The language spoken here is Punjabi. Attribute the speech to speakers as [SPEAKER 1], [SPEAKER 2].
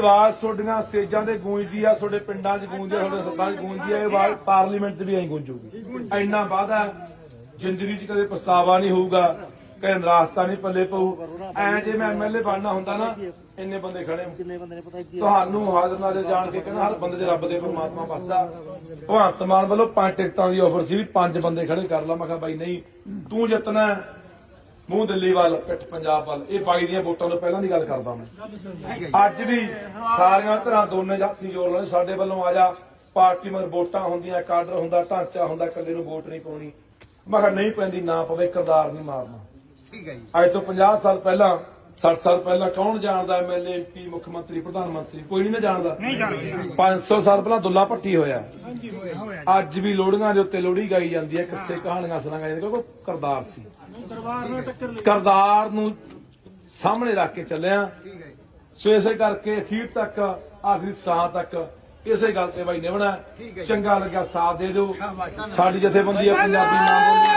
[SPEAKER 1] ਆਵਾਜ਼ ਤੁਹਾਡੀਆਂ ਸਟੇਜਾਂ ਤੇ ਗੂੰਜਦੀ ਆ ਤੁਹਾਡੇ ਪਿੰਡਾਂ 'ਚ ਗੂੰਜਦੀ ਆ ਤੁਹਾਡੇ ਸੱਤਾਂ 'ਚ ਗੂੰਜਦੀ ਆ ਇਹ ਆਵਾਜ਼ ਪਾਰਲੀਮੈਂਟ 'ਚ ਵੀ ਐਂ ਗੂੰਜੂਗੀ। ਇੰਨਾ ਵਾਦਾ ਜ਼ਿੰਦਗੀ 'ਚ ਕਦੇ ਪਛਤਾਵਾ ਨਹੀਂ ਹੋਊਗਾ ਕਦੇ ਰਾਸਤਾ ਨਹੀਂ ਪੱਲੇ ਪਊ। ਐ ਜੇ ਮੈਂ ਐਮਐਲਏ ਬਣਨਾ ਹੁੰਦਾ ਨਾ ਇੰਨੇ ਬੰਦੇ ਖੜੇ
[SPEAKER 2] ਕਿੰਨੇ ਬੰਦੇ ਨੇ ਪਤਾ ਕੀ
[SPEAKER 1] ਤੁਹਾਨੂੰ ਹਾਜ਼ਰ ਨਾਜ਼ਰ ਜਾਣ ਕੇ ਕਹਿੰਦਾ ਹਰ ਬੰਦੇ ਦੇ ਰੱਬ ਦੇ ਪਰਮਾਤਮਾ ਵਸਦਾ। ਭਗਵੰਤ ਮਾਨ ਵੱਲੋਂ ਪੰਜ ਟਿਕਟਾਂ ਦੀ ਆਫਰ ਸੀ ਵੀ ਪੰਜ ਬੰਦੇ ਖੜੇ ਕਰ ਲਾ। ਮੈਂ ਕਿਹਾ ਬਾਈ ਨਹੀਂ ਤੂੰ ਜਿੱਤਣਾ। ਮੂੰਹ ਦਿੱਲੀ ਵੱਲ ਪਿੱਠ ਪੰਜਾਬ ਵੱਲ ਇਹ ਬਾਈ ਦੀਆਂ ਵੋਟਾਂ ਤੋਂ ਪਹਿਲਾਂ ਦੀ ਗੱਲ ਕਰਦਾ ਮੈਂ। ਅੱਜ ਵੀ ਸਾਰੀਆਂ ਧਿਰਾਂ ਦੋਨੇ ਜਾਤੀ ਜੋੜ ਲੈਣ ਸਾਡੇ ਵੱਲੋਂ ਆ ਜਾ ਪਾਰਟੀ ਮਰ ਵੋਟਾਂ ਹੁੰਦੀਆਂ ਕਾਡਰ ਹੁੰਦਾ ਢਾਂਚਾ ਹੁੰਦਾ ਇਕੱਲੇ ਨੂੰ ਵੋਟ ਨਹੀਂ ਪਾਉਣੀ। ਮੈਂ ਕਿਹਾ ਨਹੀਂ ਪੈਂਦੀ ਨਾ ਪਵੇ ਕਰਦਾਰ ਨਹੀਂ ਮਾਰਨਾ।
[SPEAKER 2] ਠੀਕ ਹੈ ਜੀ।
[SPEAKER 1] ਅੱਜ ਤੋਂ 50 ਸਾਲ ਪਹਿਲਾਂ 60 ਸਾਲ ਪਹਿਲਾਂ ਕੌਣ ਜਾਣਦਾ ਐਮਐਲਏ ਐਮਪੀ ਮੁੱਖ ਮੰਤਰੀ ਪ੍ਰਧਾਨ ਮੰਤਰੀ? ਕੋਈ ਨਹੀਂ ਨਾ ਜਾਣਦਾ। ਨਹੀਂ ਜਾਣਦਾ। 500 ਸਾਲ ਪਹਿਲਾਂ ਦੁੱਲਾ ਭੱਟੀ ਹੋਇਆ। ਅੱਜ ਵੀ ਲੋੜੀਆਂ ਦੇ ਉੱਤੇ ਲੋੜੀ ਗਾਈ ਜਾਂਦੀ ਹੈ ਕਿੱਸੇ ਕਹਾਣੀਆਂ ਸੁਣਾਈਆਂ ਜਾਂਦੀਆਂ ਕਿਉਂਕਿ ਕਰਦਾਰ ਸੀ। ਕਰਦਾਰ ਨੂੰ ਸਾਹਮਣੇ ਰੱਖ ਕੇ ਚੱਲਿਆ। ਸੋ ਇਸੇ ਕਰਕੇ ਅਖੀਰ ਤੱਕ ਆਖਰੀ ਸਾਹ ਤੱਕ ਇਸੇ ਗੱਲ ਤੇ ਬਾਈ ਨਿਭਣਾ। ਚੰਗਾ ਲੱਗਿਆ ਸਾਥ ਦੇ ਦਿਓ। ਸਾਡੀ ਜਥੇਬੰਦੀ ਹੈ ਪੰਜਾਬੀ ਨਾਮ ਬੋਲੀ